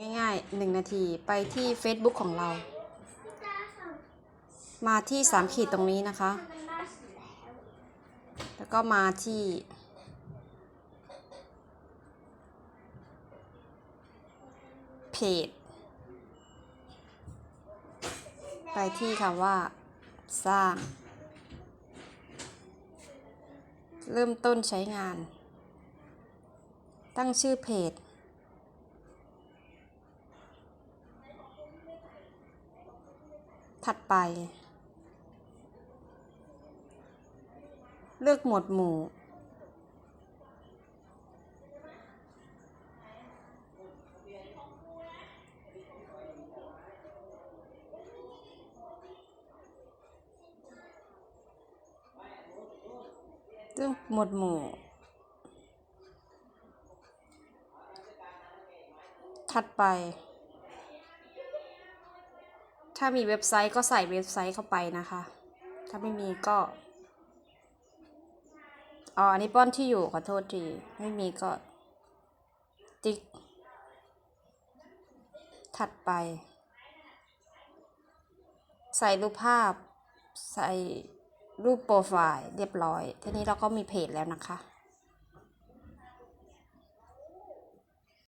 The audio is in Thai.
ง่ายๆหนึ่งนาทีไปที่ Facebook ของเรา มาที่สามขีดตรงนี้นะคะ แล้วก็มาที่ เพจ ไปที่คำว่า สร้าง เริ่มต้นใช้งาน ตั้งชื่อเพจ ถัดไป เลือกหมวดหมู่ เลือกหมวดหมู่ ถัดไป ถ้ามีเว็บไซต์ก็ใส่เว็บไซต์เข้าไปนะคะ ถ้าไม่มีก็ อ๋อ อันนี้ป้อนที่อยู่ขอโทษที ไม่มีก็ ติ๊ก ถัดไป ใส่รูปภาพ ใส่รูปโปรไฟล์เรียบร้อย ทีนี้เราก็มีเพจแล้วนะคะ